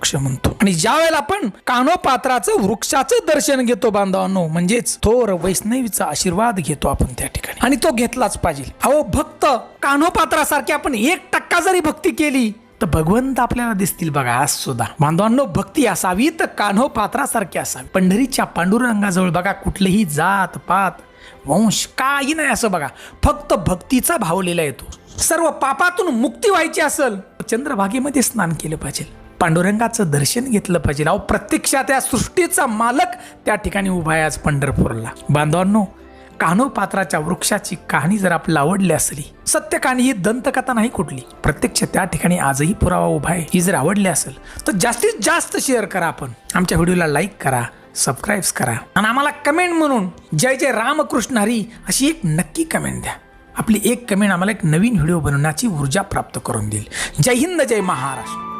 वृक्ष म्हणतो. आणि ज्या वेळेला आपण कानोपात्राचं वृक्षाचं दर्शन घेतो बांधवांनो म्हणजेच थोर वैष्णवीचा आशीर्वाद घेतो आपण त्या ठिकाणी. आणि तो घेतलाच पाहिजे. अहो भक्त कान्होपात्रासारखी आपण एक टक्का जरी भक्ती केली तर भगवंत आपल्याला दिसतील बघा आज सुद्धा. बांधवांनो भक्ती असावी तर कान्हो पात्रासारखी असावी. पंढरीच्या पांडुरंगाजवळ बघा कुठलीही जात पात वंश काही नाही असं बघा. फक्त भक्तीचा भावलेला येतो. सर्व पापातून मुक्ती व्हायची असेल चंद्रभागेमध्ये स्नान केलं पाहिजे. पांडुरंगाचं दर्शन घेतलं पाहिजे. अहो प्रत्यक्षात या सृष्टीचा मालक त्या ठिकाणी उभा आहे आज पंढरपूरला. बांधवांनो कान्हो पात्राच्या वृक्षाची कहाणी जर आपल्याला आवडली असली सत्य कहाणी ही दंतकथा नाही कुठली प्रत्यक्ष त्या ठिकाणी आजही पुरावा उभा आहे. ही जर आवडली असेल तर जास्तीत जास्त शेअर करा आपण. आमच्या व्हिडिओला लाईक करा सबस्क्राईब करा. आणि आम्हाला कमेंट म्हणून जय जय रामकृष्ण हरी अशी एक नक्की कमेंट द्या. आपली एक कमेंट आम्हाला एक नवीन व्हिडिओ बनवण्याची ऊर्जा प्राप्त करून देईल. जय हिंद जय महाराष्ट्र.